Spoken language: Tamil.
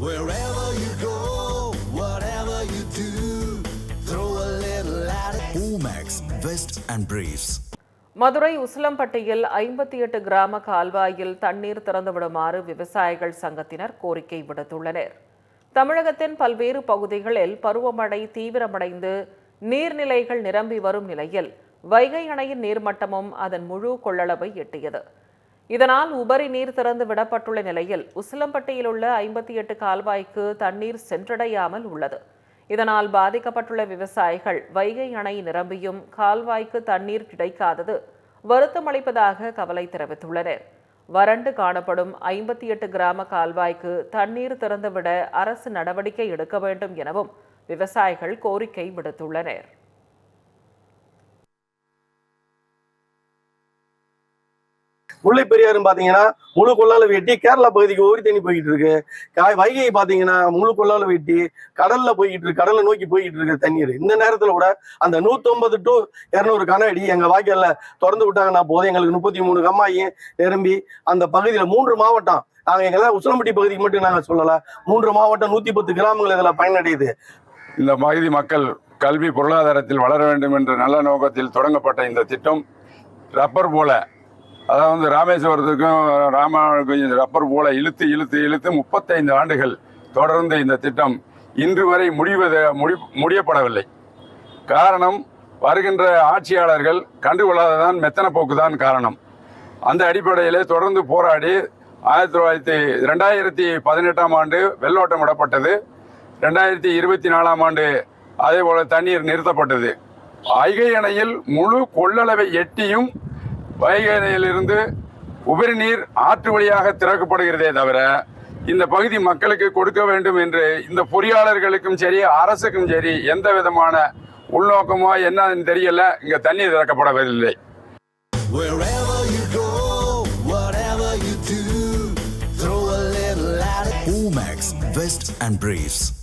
Wherever you go, whatever you do, throw a little at it. Omax, Vest and Briefs. Madurai உசிலம்பட்டியில் ஐம்பத்தி எட்டு கிராம கால்வாயில் தண்ணீர் திறந்து விடுமாறு விவசாயிகள் சங்கத்தினர் கோரிக்கை விடுத்துள்ளனர் தமிழகத்தின் பல்வேறு பகுதிகளில் பருவமழை தீவிரமடைந்து நீர்நிலைகள் நிரம்பி வரும் நிலையில் வைகை அணையின் நீர்மட்டமும் அதன் முழு கொள்ளளவை எட்டியது இதனால் உபரி நீர் திறந்து விடப்பட்டுள்ள நிலையில் உசிலம்பட்டியில் உள்ள ஐம்பத்தி எட்டு கால்வாய்க்கு தண்ணீர் சென்றடையாமல் உள்ளது. இதனால் பாதிக்கப்பட்டுள்ள விவசாயிகள் வைகை அணை நிரம்பியும் கால்வாய்க்கு தண்ணீர் கிடைக்காதது வருத்தமளிப்பதாக கவலை தெரிவித்துள்ளனர். வறண்டு காணப்படும் ஐம்பத்தி எட்டு கிராம கால்வாய்க்கு தண்ணீர் திறந்துவிட அரசு நடவடிக்கை எடுக்க வேண்டும் எனவும் விவசாயிகள் கோரிக்கை விடுத்துள்ளனர். முல்லை பெரியாரும் பாத்தீங்கன்னா முழு கொள்ளால வெட்டி கேரளா பகுதிக்கு ஓரி தண்ணி போய்கிட்டு இருக்கு. கா- வைகை பாத்தீங்கன்னா முழு கொள்ளால வெட்டி கடல்ல போய்கிட்டு இருக்கு. கடலை நோக்கி போய்கிட்டு இருக்கு தண்ணீர். இந்த நேரத்துல கூட அந்த 150 டு இருநூறு கனஅடி எங்க வாய்க்கால்ல திறந்து விட்டாங்கன்னா போதும். எங்களுக்கு முப்பத்தி மூணு கம்மாயும் நிரம்பி அந்த பகுதியில மூன்று மாவட்டம். நாங்க எங்க உசிலம்பட்டி பகுதிக்கு மட்டும் நாங்க சொல்லல. மூன்று மாவட்டம் நூத்தி பத்து கிராமங்கள் இதுல பயனடையுது. இந்த பகுதி மக்கள் கல்வி பொருளாதாரத்தில் வளர வேண்டும் என்ற நல்ல நோக்கத்தில் தொடங்கப்பட்ட இந்த திட்டம் ரப்பர் போல அதாவது ராமேஸ்வரத்துக்கும் ராமாவுக்கும் இந்த ரப்பர் போல இழுத்து இழுத்து இழுத்து முப்பத்தைந்து ஆண்டுகள் தொடர்ந்து இந்த திட்டம் இன்று வரை முடிவது முடி முடியப்படவில்லை. காரணம் வருகின்ற ஆட்சியாளர்கள் கண்டுகொள்ளாததான் மெத்தன போக்கு தான் காரணம். அந்த அடிப்படையிலே தொடர்ந்து போராடி ஆயிரத்தி தொள்ளாயிரத்தி ரெண்டாயிரத்தி பதினெட்டாம் ஆண்டு வெள்ளோட்டம் விடப்பட்டது. ரெண்டாயிரத்தி இருபத்தி நாலாம் ஆண்டு அதே போல தண்ணீர் நிறுத்தப்பட்டது. ஐகை அணையில் முழு கொள்ளளவை எட்டியும் வைகை அணையிலிருந்து உபரி நீர் ஆற்று வழியாக திறக்கப்படுகிறதே தவிர இந்த பகுதி மக்களுக்கு கொடுக்க வேண்டும் என்று இந்த பொறியாளர்களுக்கும் சரி அரசுக்கும் சரி எந்த விதமான உள்நோக்கமோ என்னன்னு தெரியல இங்க தண்ணீர் திறக்கப்படவில்லை. Omax, Vest and Briefs.